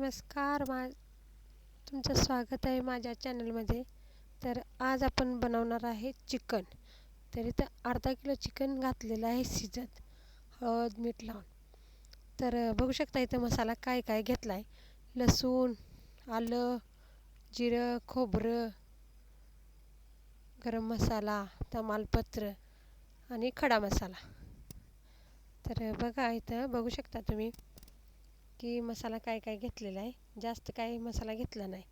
नमस्कार मा तुमचं स्वागत आहे माझ्या चॅनलमध्ये तर आज आपण बनवणार आहे चिकन. तर इथं अर्धा किलो चिकन घातलेलं आहे शिजत. हळद मीठ लावून. तर बघू शकता इथं मसाला काय काय घेतला आहे लसूण आलं जिरं खोबरं गरम मसाला तमालपत्र आणि खडा मसाला. तर बघा इथं बघू शकता तुम्ही. की मसाला काय काय घेतलेला आहे. जास्त काही मसाला घेतला नाही.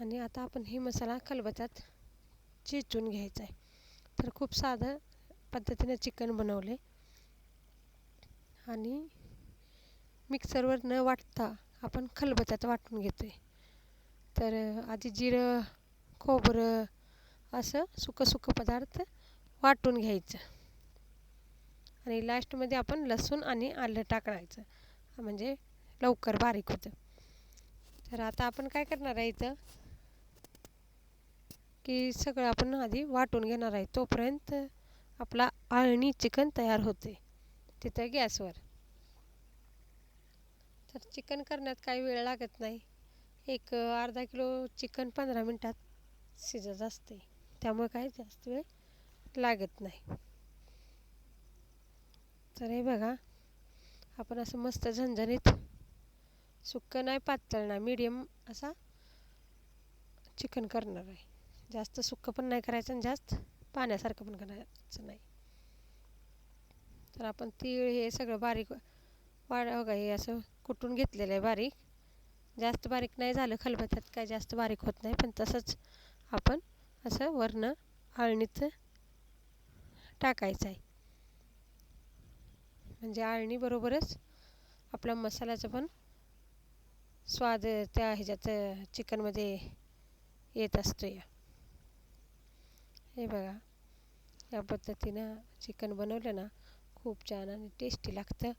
आणि आता आपण ही मसाला खलबत्यात चेचून घ्यायचा आहे. तर खूप साधं पद्धतीने चिकन बनवले. आणि मिक्सरवर न वाटता आपण खलबत्यात वाटून घेतो आहे तर आधी जिरं खोबरं असं सुकं सुकं पदार्थ वाटून घ्यायचं. आणि लास्टमध्ये आपण लसूण आणि आलं टाकायचं म्हणजे लवकर बारीक होतं. तर आता आपण काय करणार आहे इथं? की सगळं आपण आधी वाटून घेणार आहे. तोपर्यंत आपला आळणी चिकन तयार होते. तिथं गॅसवर. तर चिकन करण्यात काही वेळ लागत नाही. एक अर्धा किलो चिकन पंधरा मिनटात शिजत असते. त्यामुळे काही जास्त वेळ लागत नाही. तर हे बघा. आपण असं मस्त झणझणीत सुक्कं नाही पातळ नाही मीडियम असा चिकन करणार आहे. जास्त सुक्कं पण नाही करायचं आणि जास्त पाण्यासारखं पण करायचं नाही. तर आपण तीळ हे सगळं बारीक वाढ हो बघा हे असं कुटून घेतलेलं आहे बारीक. जास्त बारीक नाही झालं खलबत्यात काय जास्त बारीक होत नाही पण तसंच आपण असं वरनं आळणीत टाकायचं आहे. म्हणजे आळणीबरोबरच आपला मसाल्याचा पण स्वाद त्या ह्याच्यात चिकनमध्ये येत असतो या. हे बघा या पद्धतीनं चिकन बनवलं ना खूप छान आणि टेस्टी लागतं.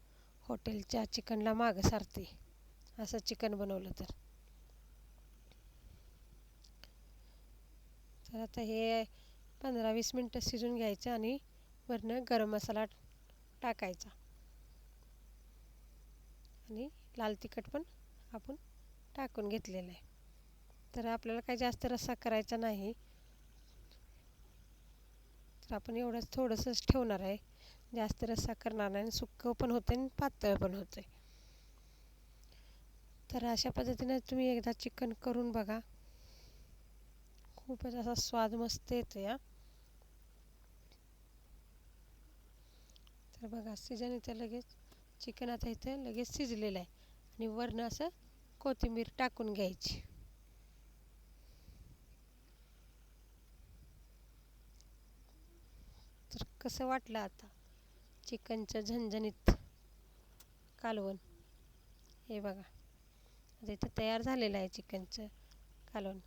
हॉटेलच्या चिकनला मागं सारते असं चिकन बनवलं तर. तर आता हे पंधरा वीस मिनटं शिजून घ्यायचं आणि वरनं गरम मसाला टाकायचा. आणि लाल तिखट पण आपण टाकून घेतलेलं आहे. तर आपल्याला काही जास्त रस्सा करायचा नाही. तर आपण एवढंच थोडंसंच ठेवणार आहे. जास्त रस्सा करणार नाही आणि सुक्कं पण होते आणि पातळ पण होते तर अशा पद्धतीने तुम्ही एकदा चिकन करून बघा. खूपच असा स्वाद मस्त येतो या तर बघा सीजन येते लगेच. चिकन आता इथं लगेच शिजलेलं आहे. आणि वरनं असं कोथिंबीर टाकून घ्यायची. तर कसं वाटलं आता चिकनचं झणझणीत कालवण? हे बघा. आता इथं तयार झालेलं आहे चिकनचं कालवण.